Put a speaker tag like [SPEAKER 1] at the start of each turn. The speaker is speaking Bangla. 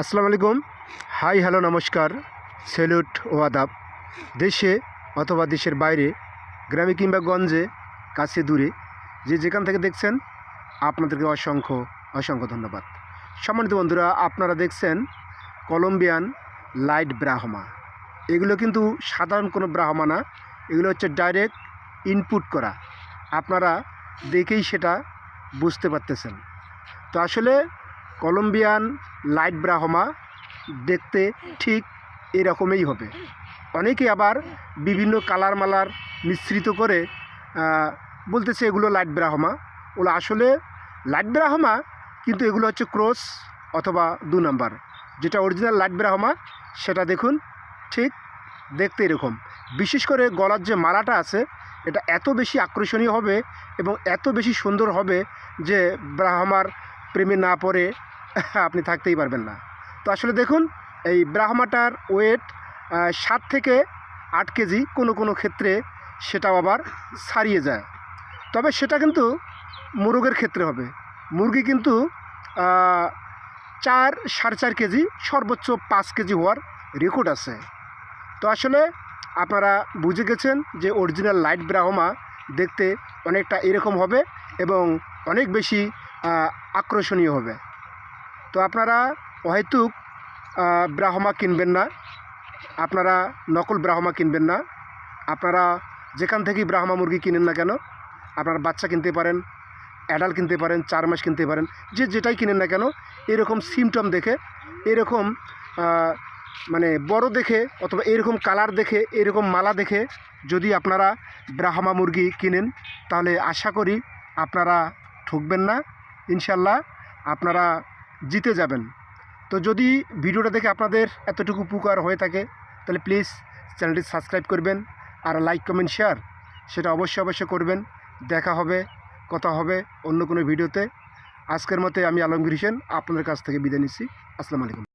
[SPEAKER 1] আসসালামু আলাইকুম। হাই, হ্যালো, নমস্কার। সেলুট ও আদাব। দেশে অথবা দেশের বাইরে, গ্রামে কিংবা গঞ্জে, কাছে দূরে, যে যেখান থেকে দেখছেন, আপনাদেরকে অসংখ্য অসংখ্য ধন্যবাদ। সম্মানিত বন্ধুরা, আপনারা দেখছেন কলম্বিয়ান লাইট ব্রাহ্মা। এগুলো কিন্তু সাধারণ কোনো ব্রাহ্মা না। এগুলো হচ্ছে ডাইরেক্ট ইনপুট করা। আপনারা দেখেই সেটা বুঝতে পারতেছেন। তো আসলে কলম্বিয়ান লাইট ব্রাহ্মা দেখতে ঠিক এরকমই হবে। অনেকে আবার বিভিন্ন কালার মালার মিশ্রিত করে বলতেছে এগুলো লাইট ব্রাহ্মা। ওগুলো আসলে লাইট ব্রাহ্মা, কিন্তু এগুলো হচ্ছে ক্রস অথবা দু নাম্বার। যেটা অরিজিনাল লাইট ব্রাহ্মা, সেটা দেখুন, ঠিক দেখতে এরকম। বিশেষ করে গলার যে মালাটা আছে, এটা এত বেশি আকর্ষণীয় হবে এবং এত বেশি সুন্দর হবে যে ব্রাহ্মার প্রেমে না পড়ে আপনি থাকতেই পারবেন না। তো আসলে দেখুন, এই ব্রাহ্মাটার ওয়েট সাত থেকে আট কেজি কোনো কোনো ক্ষেত্রে সেটাও আবার ছাড়িয়ে যায়। তবে সেটা কিন্তু মুরগের ক্ষেত্রে হবে। মুরগি কিন্তু চার, সাড়ে চার কেজি, সর্বোচ্চ পাঁচ কেজি হওয়ার রেকর্ড আছে। তো আসলে আপনারা বুঝে গেছেন যে অরিজিনাল লাইট ব্রাহ্মা দেখতে অনেকটা এরকম হবে এবং অনেক বেশি আকর্ষণীয় হবে। তো আপনারা অহেতুক ব্রাহ্মা কিনবেন না। আপনারা নকল ব্রাহ্মা কিনবেন না। আপনারা যেখান থেকেই ব্রাহ্মা মুরগি কিনেন না কেন, আপনারা বাচ্চা কিনতে পারেন অ্যাডাল কিনতে পারেন, চার মাস কিনতে পারেন, যে যেটাই কিনেন না কেন, এরকম সিমটম দেখে, এরকম মানে বড় দেখে অথবা এরকম কালার দেখে, এরকম মালা দেখে যদি আপনারা ব্রাহ্মা মুরগি কিনেন, তাহলে আশা করি আপনারা ঠকবেন না। ইনশাল্লাহ আপনারা জিতে যাবেন। তো যদি ভিডিওটা দেখে আপনাদের এতটুকু উপকার হয়ে থাকে, তাহলে প্লিজ চ্যানেলটি সাবস্ক্রাইব করবেন আর লাইক কমেন্ট শেয়ার সেটা অবশ্যই অবশ্যই করবেন। দেখা হবে, কথা হবে অন্য কোনো ভিডিওতে। আজকের মতে আমি আলমগীর হোসেন, আপনাদের কাছ থেকে বিদায় নিচ্ছি। আসসালামু আলাইকুম।